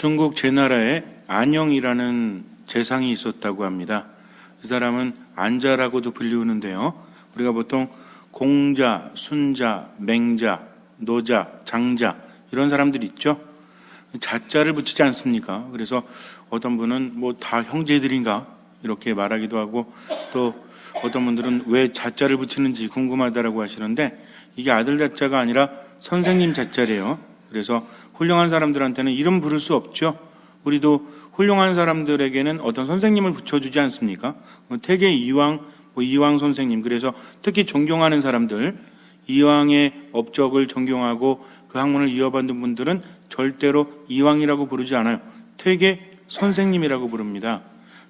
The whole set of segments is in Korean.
중국 제나라에 안영이라는 재상이 있었다고 합니다. 이 사람은 안자라고도 불리우는데요. 우리가 보통 공자, 순자, 맹자, 노자, 장자 이런 사람들 있죠. 자자를 붙이지 않습니까? 그래서 어떤 분은 뭐 다 형제들인가 이렇게 말하기도 하고 또 어떤 분들은 왜 자자를 붙이는지 궁금하다라고 하시는데 이게 아들 자자가 아니라 선생님 자자래요. 그래서 훌륭한 사람들한테는 이름 부를 수 없죠. 우리도 훌륭한 사람들에게는 어떤 선생님을 붙여주지 않습니까? 뭐 태계 이왕, 뭐 이왕 선생님. 그래서 특히 존경하는 사람들, 이왕의 업적을 존경하고 그 학문을 이어받는 분들은 절대로 이왕이라고 부르지 않아요. 퇴계 선생님이라고 부릅니다.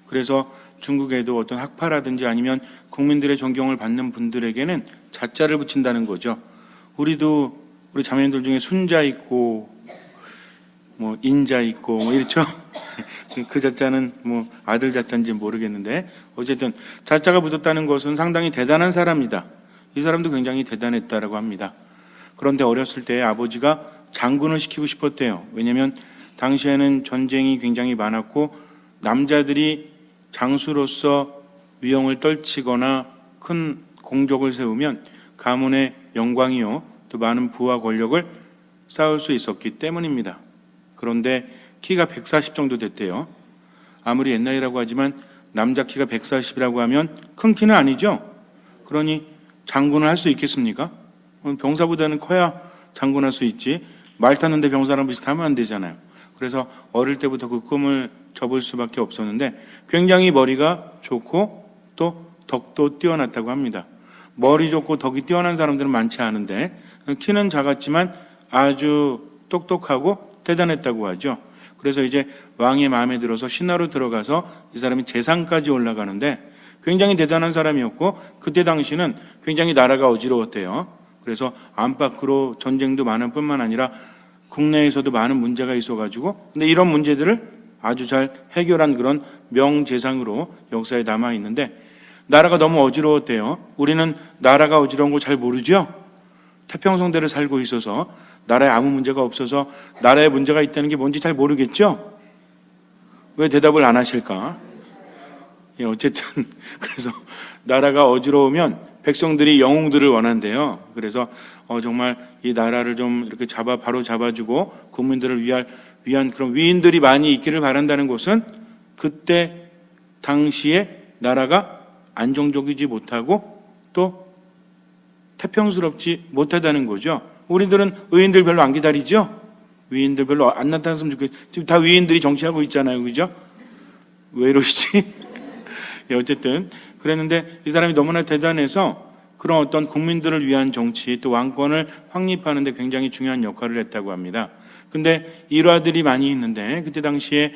그래서 중국에도 어떤 학파라든지 아니면 국민들의 존경을 받는 분들에게는 자자를 붙인다는 거죠. 우리도 우리 자매님들 중에 순자 있고 뭐 인자 있고 뭐 이렇죠. 그 자자는 뭐 아들 자자인지 모르겠는데 어쨌든 자자가 붙었다는 것은 상당히 대단한 사람이다. 이 사람도 굉장히 대단했다라고 합니다. 그런데 어렸을 때 아버지가 장군을 시키고 싶었대요. 왜냐하면 당시에는 전쟁이 굉장히 많았고 남자들이 장수로서 위용을 떨치거나 큰 공적을 세우면 가문의 영광이요 또 많은 부와 권력을 쌓을 수 있었기 때문입니다. 그런데 키가 140 정도 됐대요. 아무리 옛날이라고 하지만 남자 키가 140이라고 하면 큰 키는 아니죠. 그러니 장군을 할 수 있겠습니까? 병사보다는 커야 장군할 수 있지. 말 타는데 병사랑 비슷하면 안 되잖아요. 그래서 어릴 때부터 그 꿈을 접을 수밖에 없었는데 굉장히 머리가 좋고 또 덕도 뛰어났다고 합니다. 머리 좋고 덕이 뛰어난 사람들은 많지 않은데 키는 작았지만 아주 똑똑하고 대단했다고 하죠. 그래서 이제 왕의 마음에 들어서 신하로 들어가서 이 사람이 재상까지 올라가는데 굉장히 대단한 사람이었고 그때 당시는 굉장히 나라가 어지러웠대요. 그래서 안팎으로 전쟁도 많은 뿐만 아니라 국내에서도 많은 문제가 있어가지고 근데 이런 문제들을 아주 잘 해결한 그런 명재상으로 역사에 남아 있는데 나라가 너무 어지러웠대요. 우리는 나라가 어지러운 거잘 모르죠. 태평성대를 살고 있어서 나라에 아무 문제가 없어서 나라에 문제가 있다는 게 뭔지 잘 모르겠죠. 왜 대답을 안 하실까? 예, 어쨌든 그래서 나라가 어지러우면 백성들이 영웅들을 원한대요. 그래서 어, 정말 이 나라를 좀 이렇게 잡아 바로 잡아주고 국민들을 위할 위한 그런 위인들이 많이 있기를 바란다는 것은 그때 당시에 나라가 안정적이지 못하고 또 태평스럽지 못하다는 거죠. 우리들은 의인들 별로 안 기다리죠. 위인들 별로 안 나타났으면 좋겠. 지금 다 위인들이 정치하고 있잖아요, 그죠? 왜 이러시지? 예, 어쨌든 그랬는데 이 사람이 너무나 대단해서 그런 어떤 국민들을 위한 정치 또 왕권을 확립하는데 굉장히 중요한 역할을 했다고 합니다. 근데 일화들이 많이 있는데 그때 당시에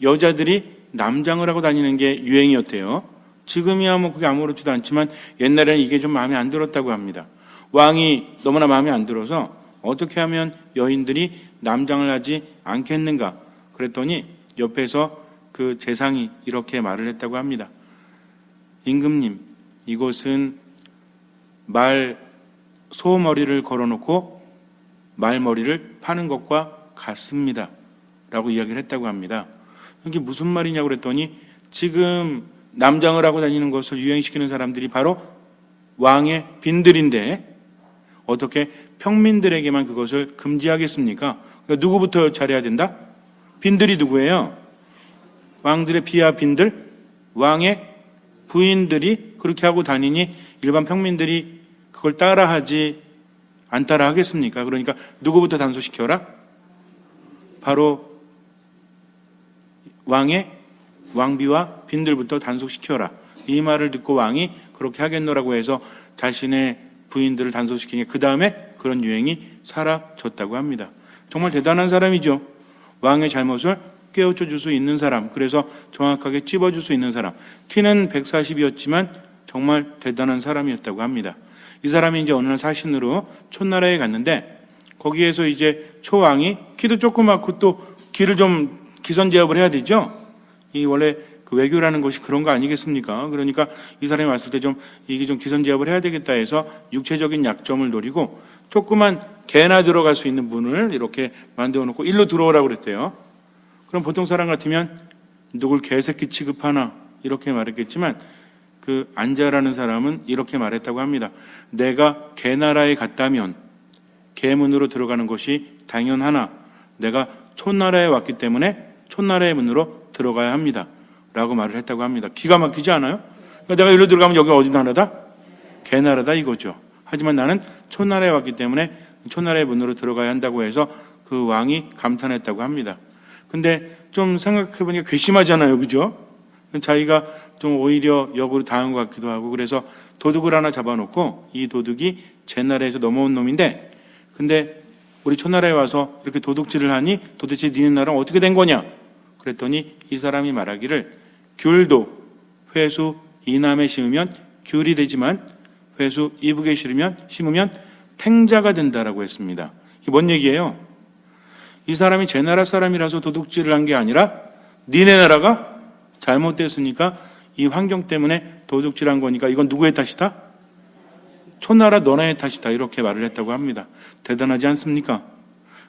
여자들이 남장을 하고 다니는 게 유행이었대요. 지금이야 뭐 그게 아무렇지도 않지만 옛날에는 이게 좀 마음에 안 들었다고 합니다. 왕이 너무나 마음에 안 들어서 어떻게 하면 여인들이 남장을 하지 않겠는가 그랬더니 옆에서 그 재상이 이렇게 말을 했다고 합니다. 임금님, 이곳은 말 소머리를 걸어놓고 말머리를 파는 것과 같습니다. 라고 이야기를 했다고 합니다. 이게 무슨 말이냐고 그랬더니 지금 남장을 하고 다니는 것을 유행시키는 사람들이 바로 왕의 빈들인데 어떻게 평민들에게만 그것을 금지하겠습니까? 그러니까 누구부터 잘해야 된다? 빈들이 누구예요? 왕들의 비하 빈들? 왕의 부인들이 그렇게 하고 다니니 일반 평민들이 그걸 따라하지 안 따라 하겠습니까? 그러니까 누구부터 단속시켜라? 바로 왕의 왕비와 빈들부터 단속시켜라. 이 말을 듣고 왕이 그렇게 하겠노라고 해서 자신의 부인들을 단속시키니 그 다음에 그런 유행이 사라졌다고 합니다. 정말 대단한 사람이죠. 왕의 잘못을 깨우쳐 줄 수 있는 사람, 그래서 정확하게 찝어 줄 수 있는 사람. 키는 140이었지만 정말 대단한 사람이었다고 합니다. 이 사람이 이제 어느 날 사신으로 촌나라에 갔는데 거기에서 이제 초왕이 키도 조그맣고 또 길을 좀 기선 제압을 해야 되죠. 이 원래 그 외교라는 것이 그런 거 아니겠습니까? 그러니까 이 사람이 왔을 때 좀 이게 좀 기선제압을 해야 되겠다 해서 육체적인 약점을 노리고 조그만 개나 들어갈 수 있는 문을 이렇게 만들어 놓고 일로 들어오라고 그랬대요. 그럼 보통 사람 같으면 누굴 개새끼 취급하나 이렇게 말했겠지만 그 안자라는 사람은 이렇게 말했다고 합니다. 내가 개나라에 갔다면 개문으로 들어가는 것이 당연하나 내가 촌나라에 왔기 때문에 촌나라의 문으로 들어가야 합니다. 라고 말을 했다고 합니다. 기가 막히지 않아요? 그러니까 내가 일로 들어가면 여기 어디 나라다? 개나라다 이거죠. 하지만 나는 촌나라에 왔기 때문에 촌나라의 문으로 들어가야 한다고 해서 그 왕이 감탄했다고 합니다. 근데 좀 생각해보니까 괘씸하잖아요. 그죠? 자기가 좀 오히려 역으로 당한 것 같기도 하고 그래서 도둑을 하나 잡아놓고 이 도둑이 제 나라에서 넘어온 놈인데 근데 우리 촌나라에 와서 이렇게 도둑질을 하니 도대체 니네 나라는 어떻게 된 거냐? 그랬더니 이 사람이 말하기를 귤도 회수 이남에 심으면 귤이 되지만 회수 이북에 심으면 심으면 탱자가 된다라고 했습니다. 이게 뭔 얘기예요? 이 사람이 제 나라 사람이라서 도둑질을 한 게 아니라 니네 나라가 잘못됐으니까 이 환경 때문에 도둑질한 거니까 이건 누구의 탓이다? 촌나라 너네의 탓이다 이렇게 말을 했다고 합니다. 대단하지 않습니까?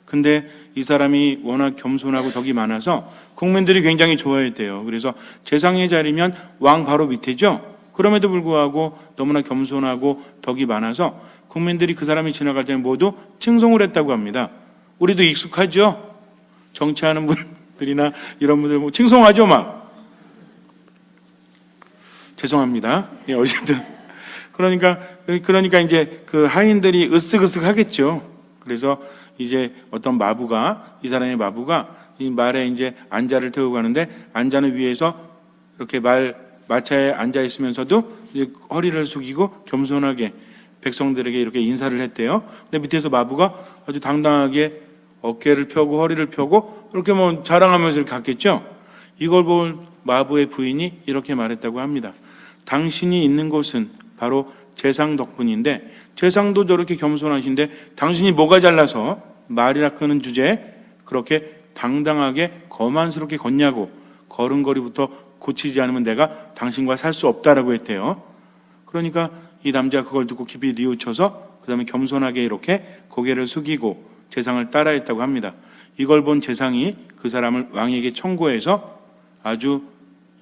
근데 이 사람이 워낙 겸손하고 덕이 많아서 국민들이 굉장히 좋아했대요. 그래서 재상의 자리면 왕 바로 밑에죠. 그럼에도 불구하고 너무나 겸손하고 덕이 많아서 국민들이 그 사람이 지나갈 때 모두 칭송을 했다고 합니다. 우리도 익숙하죠? 정치하는 분들이나 이런 분들 뭐 칭송하죠, 막. 죄송합니다. 예, 어쨌든. 그러니까, 그러니까 이제 그 하인들이 으쓱으쓱 하겠죠. 그래서 이제 어떤 마부가, 이 사람의 마부가 이 말에 이제 안자를 태우고 가는데 안자는 위에서 이렇게 말, 마차에 앉아 있으면서도 허리를 숙이고 겸손하게 백성들에게 이렇게 인사를 했대요. 근데 밑에서 마부가 아주 당당하게 어깨를 펴고 허리를 펴고 이렇게 뭐 자랑하면서 이렇게 갔겠죠. 이걸 본 마부의 부인이 이렇게 말했다고 합니다. 당신이 있는 곳은 바로 재상 덕분인데 재상도 저렇게 겸손하신데 당신이 뭐가 잘나서 말이나 크는 주제에 그렇게 당당하게 거만스럽게 걷냐고 걸음걸이부터 고치지 않으면 내가 당신과 살 수 없다라고 했대요. 그러니까 이 남자가 그걸 듣고 깊이 뉘우쳐서 그 다음에 겸손하게 이렇게 고개를 숙이고 재상을 따라했다고 합니다. 이걸 본 재상이 그 사람을 왕에게 청구해서 아주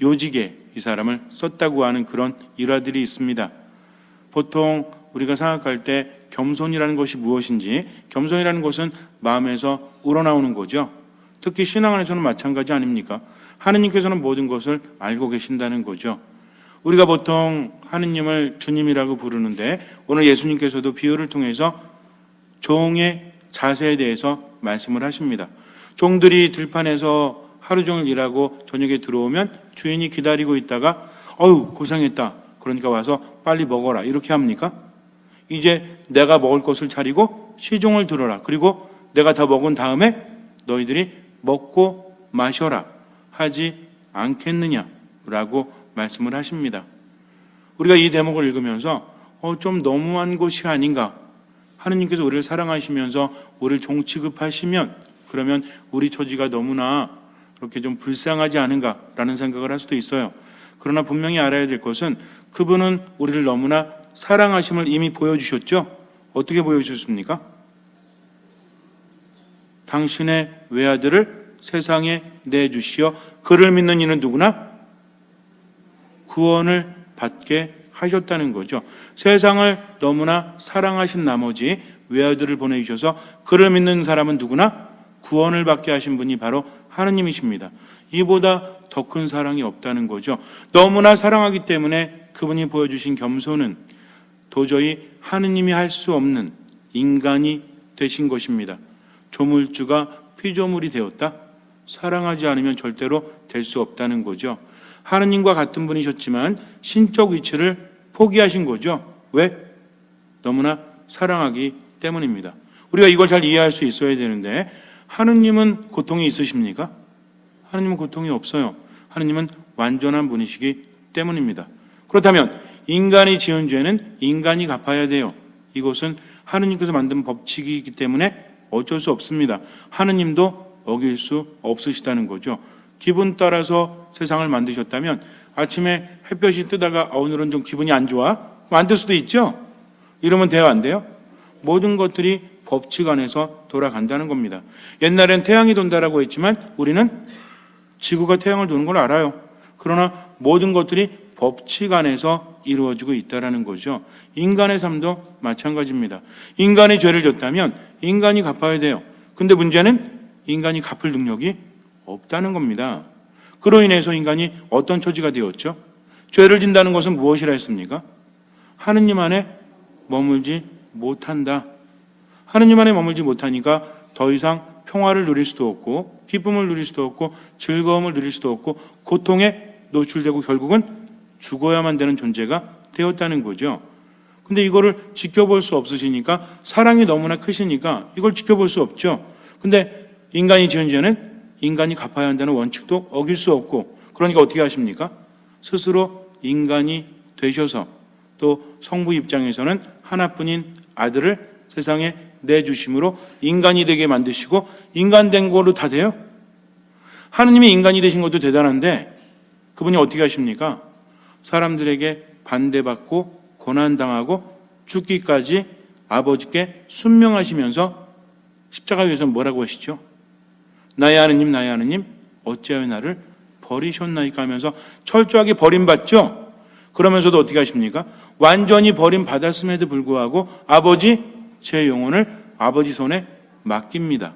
요직에 이 사람을 썼다고 하는 그런 일화들이 있습니다. 보통 우리가 생각할 때 겸손이라는 것이 무엇인지 겸손이라는 것은 마음에서 우러나오는 거죠. 특히 신앙 안에서는 마찬가지 아닙니까? 하느님께서는 모든 것을 알고 계신다는 거죠. 우리가 보통 하느님을 주님이라고 부르는데 오늘 예수님께서도 비유를 통해서 종의 자세에 대해서 말씀을 하십니다. 종들이 들판에서 하루 종일 일하고 저녁에 들어오면 주인이 기다리고 있다가 어유 고생했다. 그러니까 와서 빨리 먹어라. 이렇게 합니까? 이제 내가 먹을 것을 차리고 시종을 들어라. 그리고 내가 다 먹은 다음에 너희들이 먹고 마셔라. 하지 않겠느냐 라고 말씀을 하십니다. 우리가 이 대목을 읽으면서 어, 좀 너무한 것이 아닌가. 하느님께서 우리를 사랑하시면서 우리를 종 취급하시면 그러면 우리 처지가 너무나 그렇게 좀 불쌍하지 않은가라는 생각을 할 수도 있어요. 그러나 분명히 알아야 될 것은 그분은 우리를 너무나 사랑하심을 이미 보여주셨죠. 어떻게 보여주셨습니까? 당신의 외아들을 세상에 내주시어 그를 믿는 이는 누구나 구원을 받게 하셨다는 거죠. 세상을 너무나 사랑하신 나머지 외아들을 보내주셔서 그를 믿는 사람은 누구나 구원을 받게 하신 분이 바로 하느님이십니다. 이보다 더 큰 사랑이 없다는 거죠. 너무나 사랑하기 때문에 그분이 보여주신 겸손은 도저히 하느님이 할 수 없는 인간이 되신 것입니다. 조물주가 피조물이 되었다? 사랑하지 않으면 절대로 될 수 없다는 거죠. 하느님과 같은 분이셨지만 신적 위치를 포기하신 거죠. 왜? 너무나 사랑하기 때문입니다. 우리가 이걸 잘 이해할 수 있어야 되는데 하느님은 고통이 있으십니까? 하느님은 고통이 없어요. 하느님은 완전한 분이시기 때문입니다. 그렇다면 인간이 지은 죄는 인간이 갚아야 돼요. 이것은 하느님께서 만든 법칙이기 때문에 어쩔 수 없습니다. 하느님도 어길 수 없으시다는 거죠. 기분 따라서 세상을 만드셨다면 아침에 햇볕이 뜨다가 아, 오늘은 좀 기분이 안 좋아? 만들 수도 있죠. 이러면 돼요, 안 돼요? 모든 것들이 법칙 안에서 돌아간다는 겁니다. 옛날엔 태양이 돈다라고 했지만 우리는 지구가 태양을 도는 걸 알아요. 그러나 모든 것들이 법칙 안에서 이루어지고 있다라는 거죠. 인간의 삶도 마찬가지입니다. 인간이 죄를 졌다면 인간이 갚아야 돼요. 근데 문제는 인간이 갚을 능력이 없다는 겁니다. 그로 인해서 인간이 어떤 처지가 되었죠? 죄를 진다는 것은 무엇이라 했습니까? 하느님 안에 머물지 못한다. 하느님 안에 머물지 못하니까 더 이상 평화를 누릴 수도 없고 기쁨을 누릴 수도 없고 즐거움을 누릴 수도 없고 고통에 노출되고 결국은 죽어야만 되는 존재가 되었다는 거죠. 근데 이거를 지켜볼 수 없으시니까 사랑이 너무나 크시니까 이걸 지켜볼 수 없죠. 근데 인간이 지은 죄는 인간이 갚아야 한다는 원칙도 어길 수 없고 그러니까 어떻게 하십니까? 스스로 인간이 되셔서 또 성부 입장에서는 하나뿐인 아들을 세상에 내주심으로 인간이 되게 만드시고 인간 된 거로 다 돼요. 하느님이 인간이 되신 것도 대단한데 그분이 어떻게 하십니까? 사람들에게 반대받고 고난당하고 죽기까지 아버지께 순명하시면서 십자가 위에서 뭐라고 하시죠? 나의 하느님 나의 하느님 어찌하여 나를 버리셨나이까 하면서 철저하게 버림받죠? 그러면서도 어떻게 하십니까? 완전히 버림받았음에도 불구하고 아버지 제 영혼을 아버지 손에 맡깁니다.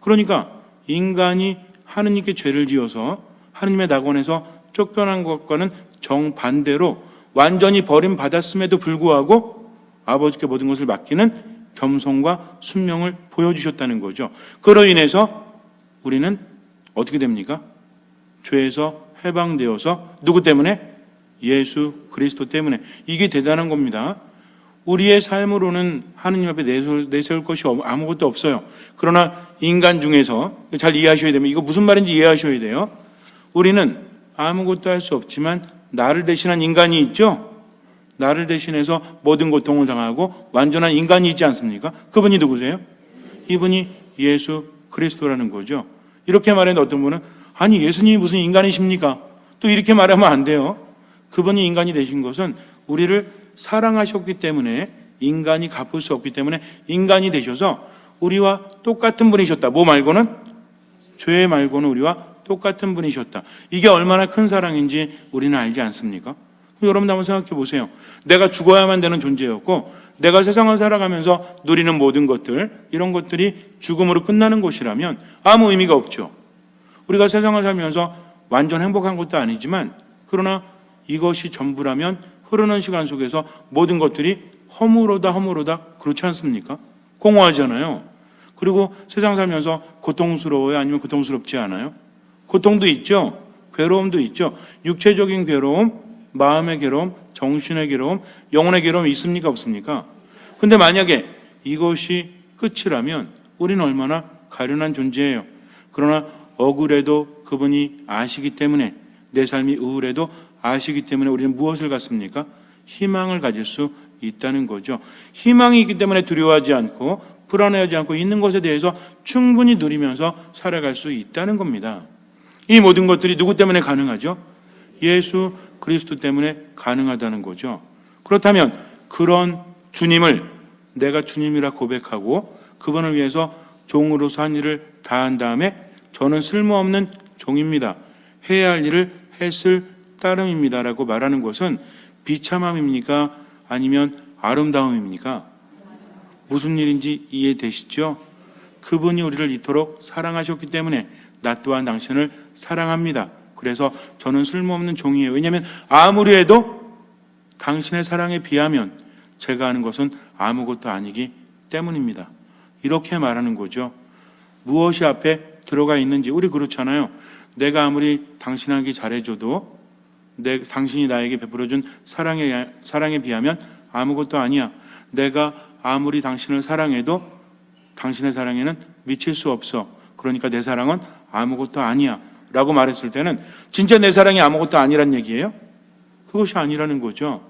그러니까 인간이 하느님께 죄를 지어서 하느님의 낙원에서 쫓겨난 것과는 정반대로 완전히 버림받았음에도 불구하고 아버지께 모든 것을 맡기는 겸손과 순명을 보여주셨다는 거죠. 그로 인해서 우리는 어떻게 됩니까? 죄에서 해방되어서 누구 때문에? 예수 그리스도 때문에. 이게 대단한 겁니다. 우리의 삶으로는 하느님 앞에 내세울, 내세울 것이 아무것도 없어요. 그러나 인간 중에서 잘 이해하셔야 되면 이거 무슨 말인지 이해하셔야 돼요. 우리는 아무것도 할 수 없지만 나를 대신한 인간이 있죠. 나를 대신해서 모든 고통을 당하고 완전한 인간이 있지 않습니까? 그분이 누구세요? 이분이 예수 그리스도라는 거죠. 이렇게 말했는데 어떤 분은 아니 예수님이 무슨 인간이십니까? 또 이렇게 말하면 안 돼요. 그분이 인간이 되신 것은 우리를 사랑하셨기 때문에 인간이 갚을 수 없기 때문에 인간이 되셔서 우리와 똑같은 분이셨다. 뭐 말고는 죄 말고는 우리와 똑같은 분이셨다. 이게 얼마나 큰 사랑인지 우리는 알지 않습니까? 여러분 한번 생각해 보세요. 내가 죽어야만 되는 존재였고 내가 세상을 살아가면서 누리는 모든 것들 이런 것들이 죽음으로 끝나는 것이라면 아무 의미가 없죠. 우리가 세상을 살면서 완전 행복한 것도 아니지만 그러나 이것이 전부라면 흐르는 시간 속에서 모든 것들이 허물어다 허물어다 그렇지 않습니까? 공허하잖아요. 그리고 세상 살면서 고통스러워요? 아니면 고통스럽지 않아요? 고통도 있죠. 괴로움도 있죠. 육체적인 괴로움, 마음의 괴로움, 정신의 괴로움, 영혼의 괴로움이 있습니까? 없습니까? 근데 만약에 이것이 끝이라면 우리는 얼마나 가련한 존재예요. 그러나 억울해도 그분이 아시기 때문에 내 삶이 우울해도 아시기 때문에 우리는 무엇을 갖습니까? 희망을 가질 수 있다는 거죠. 희망이 있기 때문에 두려워하지 않고 불안해하지 않고 있는 것에 대해서 충분히 누리면서 살아갈 수 있다는 겁니다. 이 모든 것들이 누구 때문에 가능하죠? 예수 그리스도 때문에 가능하다는 거죠. 그렇다면 그런 주님을 내가 주님이라 고백하고 그분을 위해서 종으로서 한 일을 다 한 다음에 저는 쓸모없는 종입니다. 해야 할 일을 했을 따름입니다라고 말하는 것은 비참함입니까? 아니면 아름다움입니까? 무슨 일인지 이해되시죠? 그분이 우리를 이토록 사랑하셨기 때문에 나 또한 당신을 사랑합니다. 그래서 저는 쓸모없는 종이에요. 왜냐하면 아무리 해도 당신의 사랑에 비하면 제가 하는 것은 아무것도 아니기 때문입니다. 이렇게 말하는 거죠. 무엇이 앞에 들어가 있는지 우리 그렇잖아요. 내가 아무리 당신에게 잘해줘도 내 당신이 나에게 베풀어준 사랑에 사랑에 비하면 아무것도 아니야. 내가 아무리 당신을 사랑해도 당신의 사랑에는 미칠 수 없어. 그러니까 내 사랑은 아무것도 아니야. 라고 말했을 때는 진짜 내 사랑이 아무것도 아니란 얘기예요? 그것이 아니라는 거죠.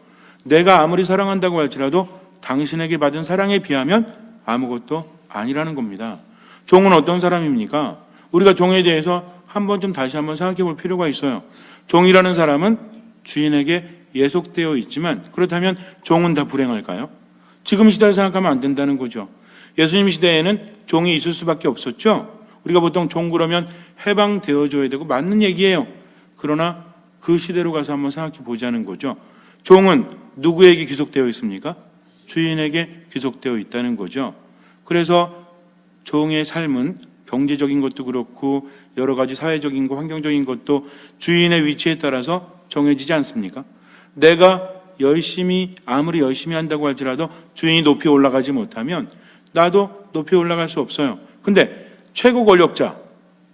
내가 아무리 사랑한다고 할지라도 당신에게 받은 사랑에 비하면 아무것도 아니라는 겁니다. 종은 어떤 사람입니까? 우리가 종에 대해서 한 번쯤 다시 한번 생각해 볼 필요가 있어요. 종이라는 사람은 주인에게 예속되어 있지만 그렇다면 종은 다 불행할까요? 지금 시대를 생각하면 안 된다는 거죠. 예수님 시대에는 종이 있을 수밖에 없었죠. 우리가 보통 종 그러면 해방되어줘야 되고 맞는 얘기예요. 그러나 그 시대로 가서 한번 생각해 보자는 거죠. 종은 누구에게 귀속되어 있습니까? 주인에게 귀속되어 있다는 거죠. 그래서 종의 삶은 경제적인 것도 그렇고 여러 가지 사회적인 것, 환경적인 것도 주인의 위치에 따라서 정해지지 않습니까? 내가 열심히 아무리 열심히 한다고 할지라도 주인이 높이 올라가지 못하면 나도 높이 올라갈 수 없어요. 근데 최고 권력자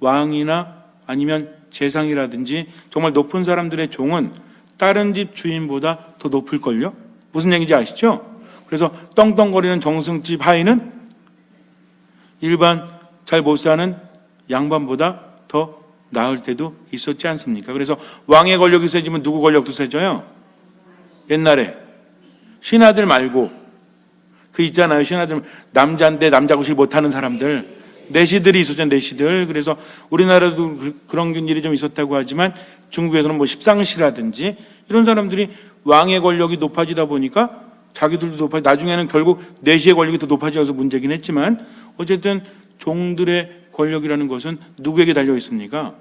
왕이나 아니면 재상이라든지 정말 높은 사람들의 종은 다른 집 주인보다 더 높을 걸요. 무슨 얘기인지 아시죠? 그래서 떵떵거리는 정승집 하인은 일반 잘 못 사는 양반보다 더 나을 때도 있었지 않습니까? 그래서 왕의 권력이 세지면 누구 권력도 세져요? 옛날에 신하들 말고 그 있잖아요. 신하들 남자인데 남자 구실 못하는 사람들 내시들이 있었죠. 내시들. 그래서 우리나라도 그- 그런 일이 좀 있었다고 하지만 중국에서는 뭐 십상시라든지 이런 사람들이 왕의 권력이 높아지다 보니까 자기들도 높아 나중에는 결국 내시의 권력이 더 높아져서 문제긴 했지만 어쨌든 종들의 권력이라는 것은 누구에게 달려 있습니까?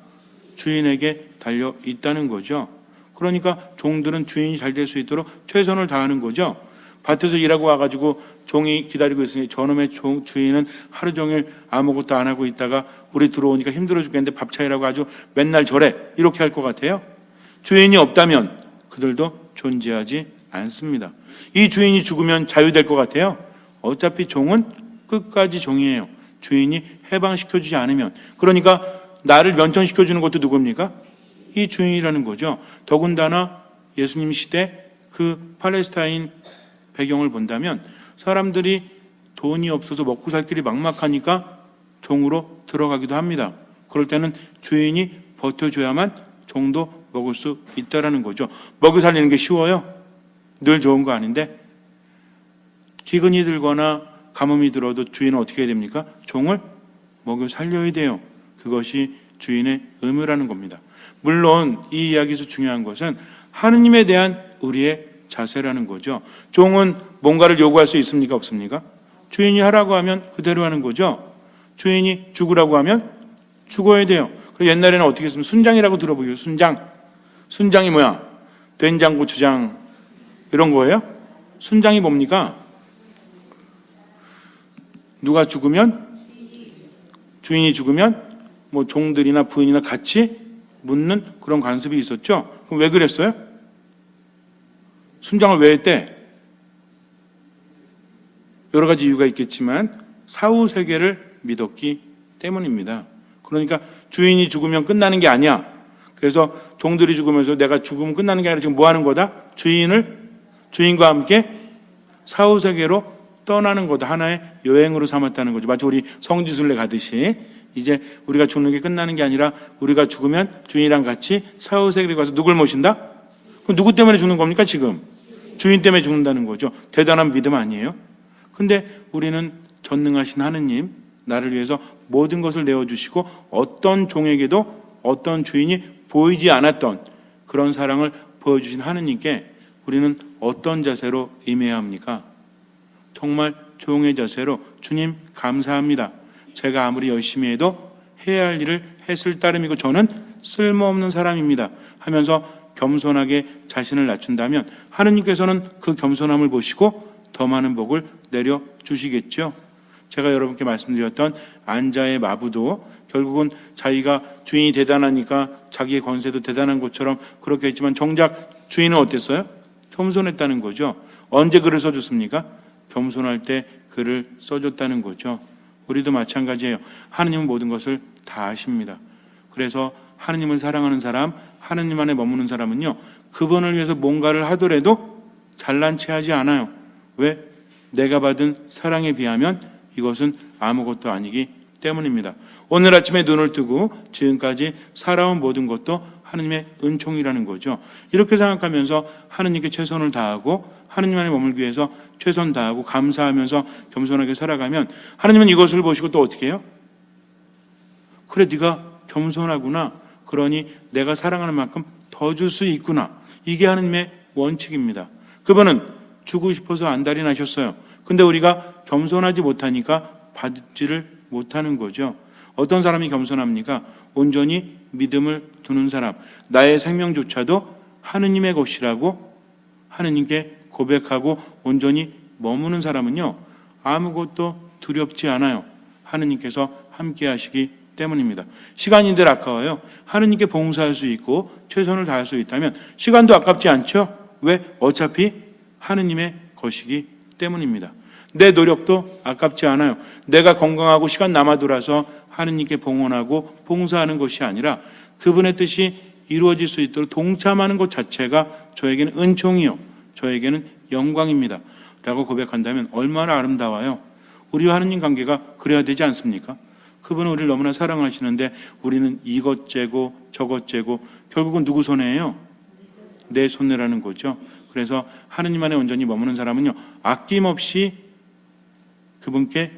주인에게 달려 있다는 거죠. 그러니까 종들은 주인이 잘 될 수 있도록 최선을 다하는 거죠. 밭에서 일하고 와가지고 종이 기다리고 있으니 저놈의 종, 주인은 하루 종일 아무것도 안 하고 있다가 우리 들어오니까 힘들어 죽겠는데 밥 차리라고 아주 맨날 저래 이렇게 할 것 같아요. 주인이 없다면 그들도 존재하지 않습니다. 이 주인이 죽으면 자유될 것 같아요. 어차피 종은 끝까지 종이에요. 주인이 해방시켜주지 않으면. 그러니까 나를 면천시켜주는 것도 누굽니까? 이 주인이라는 거죠. 더군다나 예수님 시대 그 팔레스타인 배경을 본다면 사람들이 돈이 없어서 먹고 살 길이 막막하니까 종으로 들어가기도 합니다. 그럴 때는 주인이 버텨줘야만 종도 먹을 수 있다라는 거죠. 먹여 살리는 게 쉬워요. 늘 좋은 거 아닌데 기근이 들거나 가뭄이 들어도 주인은 어떻게 해야 됩니까? 종을 먹여 살려야 돼요. 그것이 주인의 의무라는 겁니다. 물론 이 이야기에서 중요한 것은 하느님에 대한 우리의 자세라는 거죠. 종은 뭔가를 요구할 수 있습니까? 없습니까? 주인이 하라고 하면 그대로 하는 거죠. 주인이 죽으라고 하면 죽어야 돼요. 그 옛날에는 어떻게 했으면 순장이라고 들어보세요. 순장. 순장이 뭐야? 된장, 고추장 이런 거예요? 순장이 뭡니까? 누가 죽으면 주인이 죽으면 뭐 종들이나 부인이나 같이 묻는 그런 관습이 있었죠. 그럼 왜 그랬어요? 순장을 왜 했대? 여러 가지 이유가 있겠지만 사후 세계를 믿었기 때문입니다. 그러니까 주인이 죽으면 끝나는 게 아니야. 그래서 종들이 죽으면서 내가 죽으면 끝나는 게 아니라 지금 뭐 하는 거다? 주인을 주인과 함께 사후 세계로 떠나는 거다. 하나의 여행으로 삼았다는 거죠. 마치 우리 성지순례 가듯이 이제 우리가 죽는 게 끝나는 게 아니라 우리가 죽으면 주인이랑 같이 사후 세계로 가서 누굴 모신다? 그럼 누구 때문에 죽는 겁니까 지금? 주인 때문에 죽는다는 거죠. 대단한 믿음 아니에요? 근데 우리는 전능하신 하느님, 나를 위해서 모든 것을 내어주시고 어떤 종에게도 어떤 주인이 보이지 않았던 그런 사랑을 보여주신 하느님께 우리는 어떤 자세로 임해야 합니까? 정말 종의 자세로 주님 감사합니다. 제가 아무리 열심히 해도 해야 할 일을 했을 따름이고 저는 쓸모없는 사람입니다. 하면서 겸손하게 자신을 낮춘다면 하느님께서는 그 겸손함을 보시고 더 많은 복을 내려 주시겠죠. 제가 여러분께 말씀드렸던 안자의 마부도 결국은 자기가 주인이 대단하니까 자기의 권세도 대단한 것처럼 그렇게 했지만 정작 주인은 어땠어요? 겸손했다는 거죠. 언제 글을 써줬습니까? 겸손할 때 글을 써줬다는 거죠. 우리도 마찬가지예요. 하느님은 모든 것을 다 아십니다. 그래서 하느님을 사랑하는 사람, 하느님 안에 머무는 사람은요, 그분을 위해서 뭔가를 하더라도 잘난 체 하지 않아요. 왜? 내가 받은 사랑에 비하면 이것은 아무것도 아니기 때문입니다. 오늘 아침에 눈을 뜨고 지금까지 살아온 모든 것도 하느님의 은총이라는 거죠. 이렇게 생각하면서 하느님께 최선을 다하고 하느님 안에 머물기 위해서 최선 다하고 감사하면서 겸손하게 살아가면 하느님은 이것을 보시고 또 어떻게 해요? 그래 네가 겸손하구나. 그러니 내가 사랑하는 만큼 더 줄 수 있구나. 이게 하느님의 원칙입니다. 그분은 주고 싶어서 안달이 나셨어요. 근데 우리가 겸손하지 못하니까 받지를 못하는 거죠. 어떤 사람이 겸손합니까? 온전히 믿음을 두는 사람. 나의 생명조차도 하느님의 것이라고 하느님께 고백하고 온전히 머무는 사람은요. 아무것도 두렵지 않아요. 하느님께서 함께 하시기 때문입니다. 시간이 늘 아까워요. 하느님께 봉사할 수 있고 최선을 다할 수 있다면 시간도 아깝지 않죠? 왜? 어차피 하느님의 것이기 때문입니다. 내 노력도 아깝지 않아요. 내가 건강하고 시간 남아 돌아서 하느님께 봉헌하고 봉사하는 것이 아니라 그분의 뜻이 이루어질 수 있도록 동참하는 것 자체가 저에게는 은총이요. 저에게는 영광입니다. 라고 고백한다면 얼마나 아름다워요. 우리와 하느님 관계가 그래야 되지 않습니까? 그분은 우리를 너무나 사랑하시는데 우리는 이것 째고 저것 째고 결국은 누구 손해예요? 내 손해라는 거죠. 그래서 하느님 안에 온전히 머무는 사람은요. 아낌없이 그분께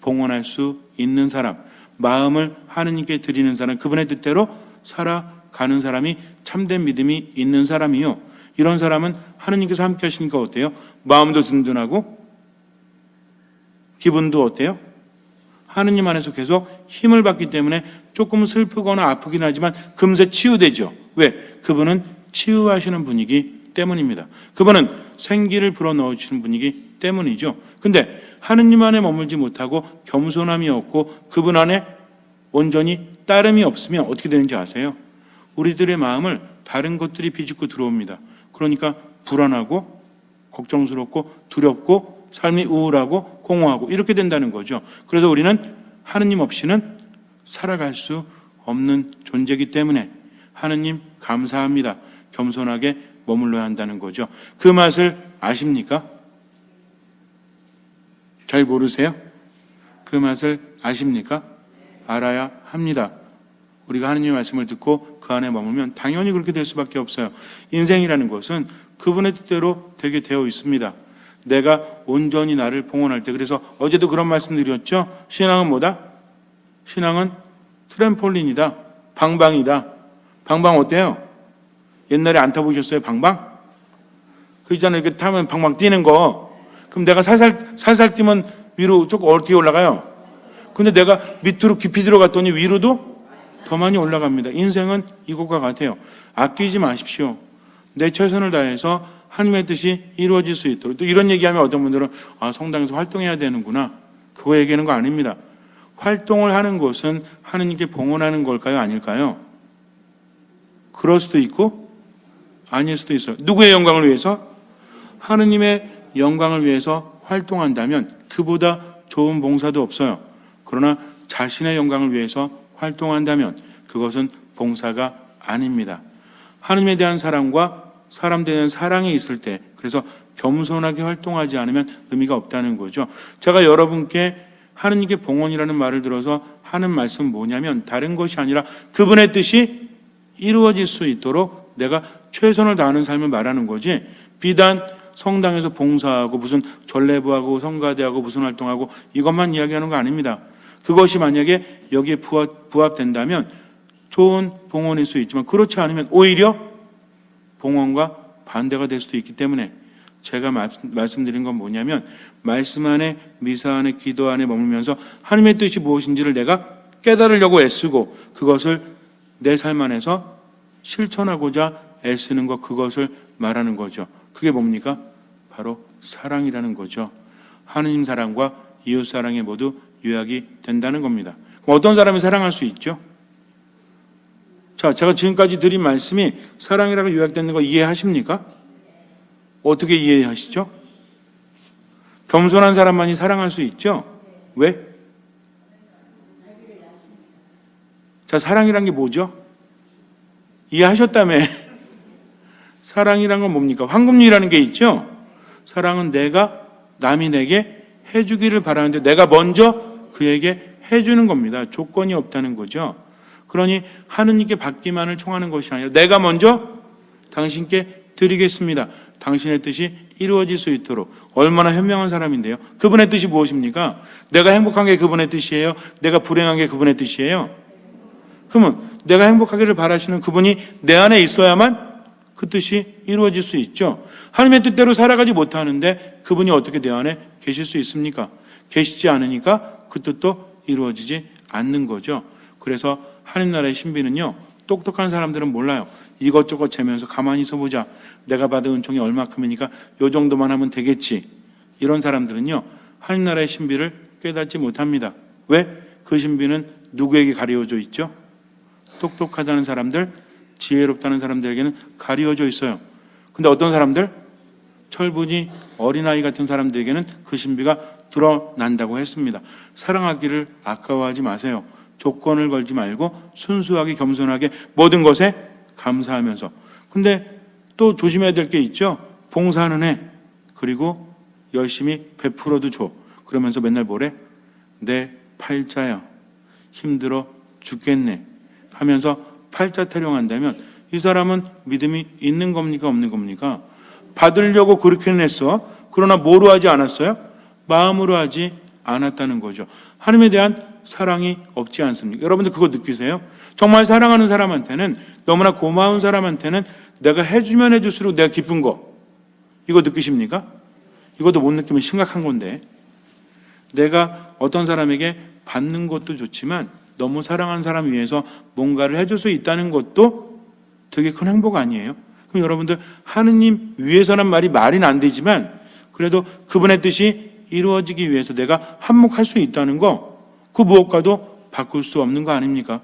봉헌할 수 있는 사람, 마음을 하느님께 드리는 사람, 그분의 뜻대로 살아가는 사람이 참된 믿음이 있는 사람이요. 이런 사람은 하느님께서 함께 하시니까 어때요? 마음도 든든하고 기분도 어때요? 하느님 안에서 계속 힘을 받기 때문에 조금 슬프거나 아프긴 하지만 금세 치유되죠. 왜? 그분은 치유하시는 분이기 때문입니다. 그분은 생기를 불어넣어 주시는 분이기 때문이죠. 근데 하느님 안에 머물지 못하고 겸손함이 없고 그분 안에 온전히 따름이 없으면 어떻게 되는지 아세요? 우리들의 마음을 다른 것들이 비집고 들어옵니다. 그러니까 불안하고 걱정스럽고 두렵고 삶이 우울하고 공허하고 이렇게 된다는 거죠. 그래서 우리는 하느님 없이는 살아갈 수 없는 존재이기 때문에 하느님 감사합니다. 겸손하게 머물러야 한다는 거죠. 그 맛을 아십니까? 잘 모르세요? 그 맛을 아십니까? 알아야 합니다. 우리가 하느님의 말씀을 듣고 그 안에 머물면 당연히 그렇게 될 수밖에 없어요. 인생이라는 것은 그분의 뜻대로 되게 되어 있습니다. 내가 온전히 나를 봉헌할 때 그래서 어제도 그런 말씀 드렸죠. 신앙은 뭐다? 신앙은 트램폴린이다. 방방이다. 방방 어때요? 옛날에 안 타보셨어요? 방방? 그 있잖아요. 이렇게 타면 방방 뛰는 거. 그럼 내가 살살 살살 뛰면 위로 조금 어떻게 올라가요? 근데 내가 밑으로 깊이 들어갔더니 위로도 더 많이 올라갑니다. 인생은 이것과 같아요. 아끼지 마십시오. 내 최선을 다해서 하나님의 뜻이 이루어질 수 있도록 또 이런 얘기하면 어떤 분들은 아 성당에서 활동해야 되는구나 그거 얘기하는 거 아닙니다. 활동을 하는 것은 하느님께 봉헌하는 걸까요? 아닐까요? 그럴 수도 있고 아닐 수도 있어요. 누구의 영광을 위해서? 하느님의 영광을 위해서 활동한다면 그보다 좋은 봉사도 없어요. 그러나 자신의 영광을 위해서 활동한다면 그것은 봉사가 아닙니다. 하느님에 대한 사랑과 사람 대한 사랑이 있을 때 그래서 겸손하게 활동하지 않으면 의미가 없다는 거죠. 제가 여러분께 하느님께 봉헌이라는 말을 들어서 하는 말씀 뭐냐면 다른 것이 아니라 그분의 뜻이 이루어질 수 있도록 내가 최선을 다하는 삶을 말하는 거지 비단 성당에서 봉사하고 무슨 전례부하고 성가대하고 무슨 활동하고 이것만 이야기하는 거 아닙니다. 그것이 만약에 여기에 부합, 부합된다면 좋은 봉헌일 수 있지만 그렇지 않으면 오히려 봉헌과 반대가 될 수도 있기 때문에 제가 말씀 드린 건 뭐냐면 말씀 안에 미사 안에 기도 안에 머물면서 하나님의 뜻이 무엇인지를 내가 깨달으려고 애쓰고 그것을 내 삶 안에서 실천하고자 애쓰는 것 그것을 말하는 거죠. 그게 뭡니까? 바로 사랑이라는 거죠. 하느님 사랑과 이웃 사랑에 모두 요약이 된다는 겁니다. 그럼 어떤 사람이 사랑할 수 있죠? 자, 제가 지금까지 드린 말씀이 사랑이라고 요약되는 거 이해하십니까? 어떻게 이해하시죠? 겸손한 사람만이 사랑할 수 있죠? 왜? 자, 사랑이란 게 뭐죠? 이해하셨다며. 사랑이란 건 뭡니까? 황금률이라는 게 있죠? 사랑은 내가 남이 내게 해주기를 바라는데 내가 먼저 그에게 해주는 겁니다. 조건이 없다는 거죠. 그러니 하느님께 받기만을 청하는 것이 아니라 내가 먼저 당신께 드리겠습니다. 당신의 뜻이 이루어질 수 있도록 얼마나 현명한 사람인데요. 그분의 뜻이 무엇입니까? 내가 행복한 게 그분의 뜻이에요. 내가 불행한 게 그분의 뜻이에요. 그러면 내가 행복하기를 바라시는 그분이 내 안에 있어야만 그 뜻이 이루어질 수 있죠. 하나님의 뜻대로 살아가지 못하는데 그분이 어떻게 내 안에 계실 수 있습니까? 계시지 않으니까 그 뜻도 이루어지지 않는 거죠. 그래서 하나님 나라의 신비는요. 똑똑한 사람들은 몰라요. 이것저것 재면서 가만히 있어 보자. 내가 받은 은총이 얼마큼이니까 요 정도만 하면 되겠지. 이런 사람들은요. 하나님 나라의 신비를 깨닫지 못합니다. 왜? 그 신비는 누구에게 가려져 있죠? 똑똑하다는 사람들, 지혜롭다는 사람들에게는 가려져 있어요. 근데 어떤 사람들? 철분이 어린아이 같은 사람들에게는 그 신비가 드러난다고 했습니다. 사랑하기를 아까워하지 마세요. 조건을 걸지 말고 순수하게 겸손하게 모든 것에 감사하면서. 근데 또 조심해야 될 게 있죠. 봉사하는 애 그리고 열심히 베풀어도 줘. 그러면서 맨날 뭐래? 내 팔자야 힘들어 죽겠네 하면서 팔자 타령한다면 이 사람은 믿음이 있는 겁니까 없는 겁니까? 받으려고 그렇게는 했어. 그러나 뭐로 하지 않았어요? 마음으로 하지 않았다는 거죠. 하나님에 대한 사랑이 없지 않습니까? 여러분들 그거 느끼세요? 정말 사랑하는 사람한테는 너무나 고마운 사람한테는 내가 해주면 해줄수록 내가 기쁜 거 이거 느끼십니까? 이것도 못 느끼면 심각한 건데 내가 어떤 사람에게 받는 것도 좋지만 너무 사랑하는 사람 위해서 뭔가를 해줄 수 있다는 것도 되게 큰 행복 아니에요? 그럼 여러분들 하느님 위해서란 말이 말이는 안 되지만 그래도 그분의 뜻이 이루어지기 위해서 내가 한몫할 수 있다는 거 그 무엇과도 바꿀 수 없는 거 아닙니까?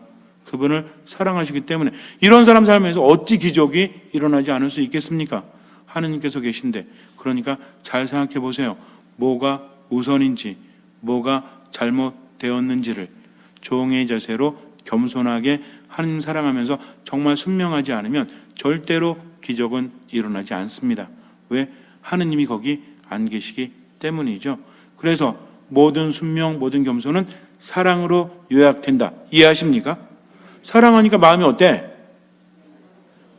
그분을 사랑하시기 때문에 이런 사람 삶에서 어찌 기적이 일어나지 않을 수 있겠습니까? 하느님께서 계신데 그러니까 잘 생각해 보세요. 뭐가 우선인지 뭐가 잘못되었는지를 종의 자세로 겸손하게 하나님 사랑하면서 정말 순명하지 않으면 절대로 기적은 일어나지 않습니다. 왜? 하느님이 거기 안 계시기 때문이죠. 그래서 모든 순명, 모든 겸손은 사랑으로 요약된다. 이해하십니까? 사랑하니까 마음이 어때?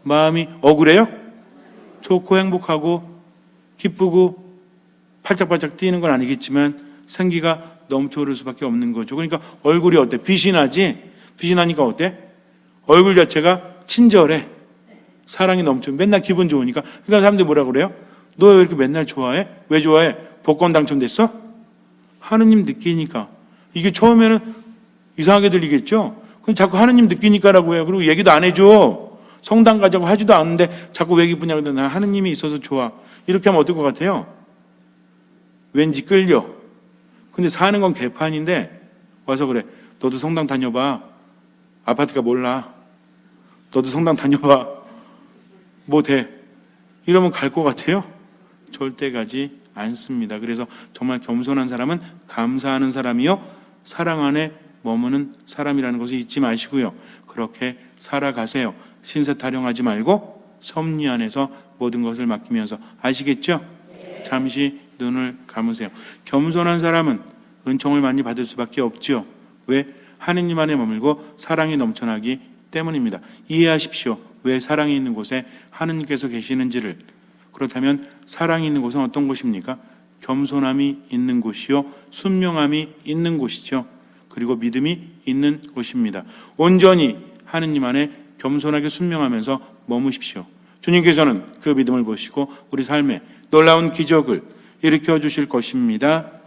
마음이 억울해요? 좋고 행복하고 기쁘고 팔짝팔짝 뛰는 건 아니겠지만 생기가 넘쳐오를 수밖에 없는 거죠. 그러니까 얼굴이 어때? 빛이 나지? 빛이 나니까 어때? 얼굴 자체가 친절해. 사랑이 넘쳐. 맨날 기분 좋으니까. 그러니까 사람들이 뭐라 그래요? 너 왜 이렇게 맨날 좋아해? 왜 좋아해? 복권 당첨됐어? 하느님 느끼니까. 이게 처음에는 이상하게 들리겠죠? 그럼 자꾸 하느님 느끼니까라고 해요. 그리고 얘기도 안 해줘. 성당 가자고 하지도 않는데 자꾸 왜 기쁘냐 그러는데 나 하느님이 있어서 좋아. 이렇게 하면 어떨 것 같아요? 왠지 끌려. 근데 사는 건 개판인데 와서 그래. 너도 성당 다녀봐. 아파트가 몰라. 너도 성당 다녀봐. 뭐 돼? 이러면 갈 것 같아요? 절대 가지 않습니다. 그래서 정말 겸손한 사람은 감사하는 사람이요. 사랑 안에 머무는 사람이라는 것을 잊지 마시고요. 그렇게 살아가세요. 신세 타령하지 말고 섭리 안에서 모든 것을 맡기면서 아시겠죠? 잠시 눈을 감으세요. 겸손한 사람은 은총을 많이 받을 수밖에 없죠. 왜? 하느님 안에 머물고 사랑이 넘쳐나기 때문입니다. 이해하십시오. 왜 사랑이 있는 곳에 하느님께서 계시는지를. 그렇다면 사랑이 있는 곳은 어떤 곳입니까? 겸손함이 있는 곳이요. 순명함이 있는 곳이죠. 그리고 믿음이 있는 곳입니다. 온전히 하느님 안에 겸손하게 순명하면서 머무십시오. 주님께서는 그 믿음을 보시고 우리 삶에 놀라운 기적을 일으켜 주실 것입니다.